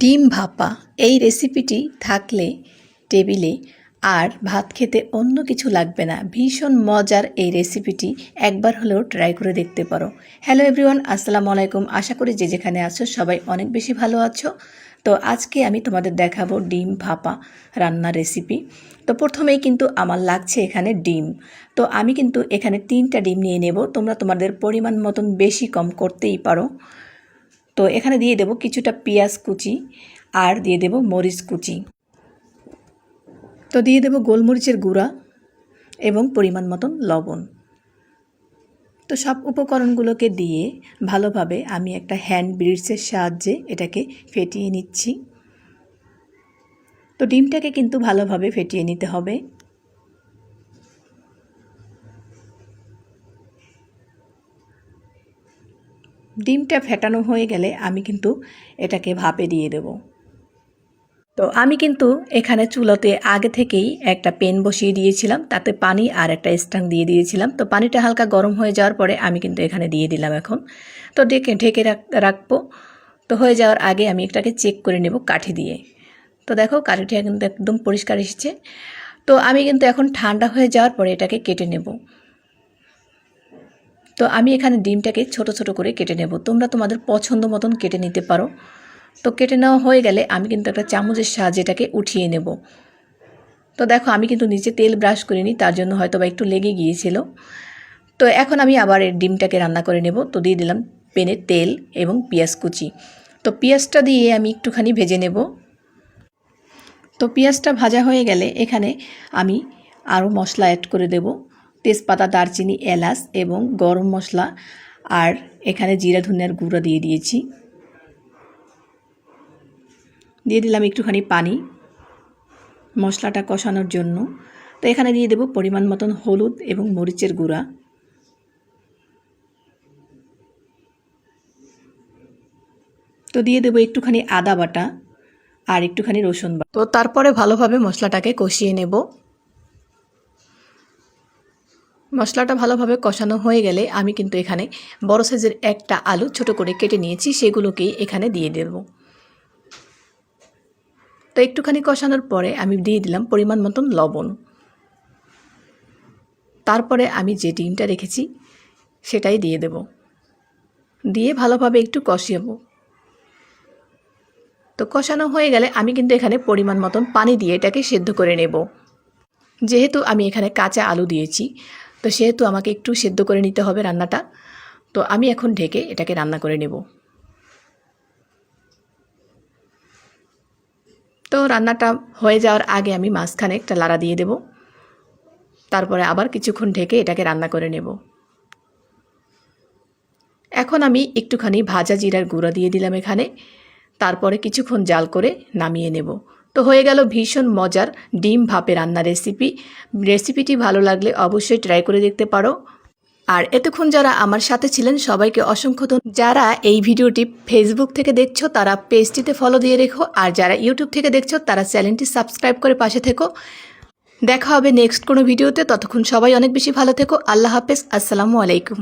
ডিম ভাপা এই রেসিপিটি থাকলে টেবিলে আর ভাত খেতে অন্য কিছু লাগবে না। ভীষণ মজার এই রেসিপিটি একবার হলেও ট্রাই করে দেখতে পারো। হ্যালো এভরিওয়ান, আসসালামু আলাইকুম। আশা করি যে যেখানে আছো সবাই অনেক বেশি ভালো আছো। তো আজকে আমি তোমাদের দেখাবো ডিম ভাপা রান্নার রেসিপি। তো প্রথমেই কিন্তু আমার লাগছে এখানে ডিম। তো আমি কিন্তু এখানে তিনটা ডিম নিয়ে নেব। তোমরা তোমাদের পরিমাণ মতন বেশি কম করতেই পারো। তো এখানে দিয়ে দেব কিছুটা পেঁয়াজ কুচি আর দিয়ে দেব মরিচ কুচি। তো দিয়ে দেব গোলমরিচের গুঁড়া এবং পরিমাণ মতন লবণ। তো সব উপকরণগুলোকে দিয়ে ভালোভাবে আমি একটা হ্যান্ড ব্রিডসের সাহায্যে এটাকে ফেটিয়ে নিচ্ছি। তো ডিমটাকে কিন্তু ভালোভাবে ফেটিয়ে নিতে হবে। ডিমটা ফেটানো হয়ে গেলে আমি কিন্তু এটাকে ভাপে দিয়ে দেব। তো আমি কিন্তু এখানে চুলোতে আগে থেকেই একটা পেন বসিয়ে দিয়েছিলাম, তাতে পানি আর একটা স্টাং দিয়ে দিয়েছিলাম। তো পানিটা হালকা গরম হয়ে যাওয়ার পরে আমি কিন্তু এখানে দিয়ে দিলাম এখন। তো ডেকে, ঢেকে রাখব। তো হয়ে যাওয়ার আগে আমি এটাকে চেক করে নেব কাঠি দিয়ে। তো দেখো কাঠিটা কিন্তু একদম পরিষ্কার এসেছে। তো আমি কিন্তু এখন ঠান্ডা হয়ে যাওয়ার পরে এটাকে কেটে নেব। তো আমি এখানে ডিমটাকে ছোট ছোট করে কেটে নেব। তোমরা তোমাদের পছন্দ মতন কেটে নিতে পারো। তো কেটে নেওয়া হয়ে গেলে আমি কিন্তু একটা চামচের সাহায্যে এটাকে উঠিয়ে নেব। তো দেখো, আমি কিন্তু নিচে তেল ব্রাশ করিনি, তার জন্য হয়তো বা একটু লেগে গিয়েছিল। তো এখন আমি আবার ডিমটাকে রান্না করে নেব। তো দিয়ে দিলাম পেনে তেল এবং পেঁয়াজ কুচি। তো পেঁয়াজটা দিয়ে আমি একটুখানি ভেজে নেব। তো পেঁয়াজটা ভাজা হয়ে গেলে এখানে আমি আরও মশলা অ্যাড করে দেব। তেজপাতা, দারচিনি, এলাচ এবং গরম মশলা আর এখানে জিরা, ধনিয়ার গুঁড়া দিয়ে দিয়েছি। দিয়ে দিলাম একটুখানি পানি মশলাটা কষানোর জন্য। তো এখানে দিয়ে দেব পরিমাণ মতন হলুদ এবং মরিচের গুঁড়া। তো দিয়ে দেবো একটুখানি আদা বাটা আর একটুখানি রসুন বাটা। তো তারপরে ভালোভাবে মশলাটাকে কষিয়ে নেব। মশলাটা ভালোভাবে কষানো হয়ে গেলে আমি কিন্তু এখানে বড় সাইজের একটা আলু ছোট করে কেটে নিয়েছি, সেগুলোকেই এখানে দিয়ে দেব। তো একটুখানি কষানোর পরে আমি দিয়ে দিলাম পরিমাণ মতন লবণ। তারপরে আমি যে ডিমটা রেখেছি সেটাই দিয়ে দেব। দিয়ে ভালোভাবে একটু কষিয়েবো। তো কষানো হয়ে গেলে আমি কিন্তু এখানে পরিমাণ মতন পানি দিয়ে এটাকে সেদ্ধ করে নেব। যেহেতু আমি এখানে কাঁচা আলু দিয়েছি তো সেহেতু আমাকে একটু সেদ্ধ করে নিতে হবে রান্নাটা। তো আমি এখন ঢেকে এটাকে রান্না করে নেব। তো রান্নাটা হয়ে যাওয়ার আগে আমি মাঝখানে একটা লাড়া দিয়ে দেব। তারপরে আবার কিছুক্ষণ ঢেকে এটাকে রান্না করে নেব। এখন আমি একটুখানি ভাজা জিরার গুঁড়া দিয়ে দিলাম এখানে। তারপরে কিছুক্ষণ জাল করে নামিয়ে নেব। তো হয়ে গেল ভীষণ মজার ডিম ভাপে রান্না রেসিপি রেসিপিটি ভালো লাগলে অবশ্যই ট্রাই করে দেখতে পারো। আর এতক্ষণ যারা আমার সাথে ছিলেন, সবাইকে অসংখ্য যারা এই ভিডিওটি ফেসবুক থেকে দেখছ, তারা পেজটিতে ফলো দিয়ে রেখো। আর যারা ইউটিউব থেকে দেখছ, তারা চ্যানেলটি সাবস্ক্রাইব করে পাশে থেকো। দেখা হবে নেক্সট কোনো ভিডিওতে। ততক্ষণ সবাই অনেক বেশি ভালো থেকো। আল্লাহ হাফেজ। আসসালামু আলাইকুম।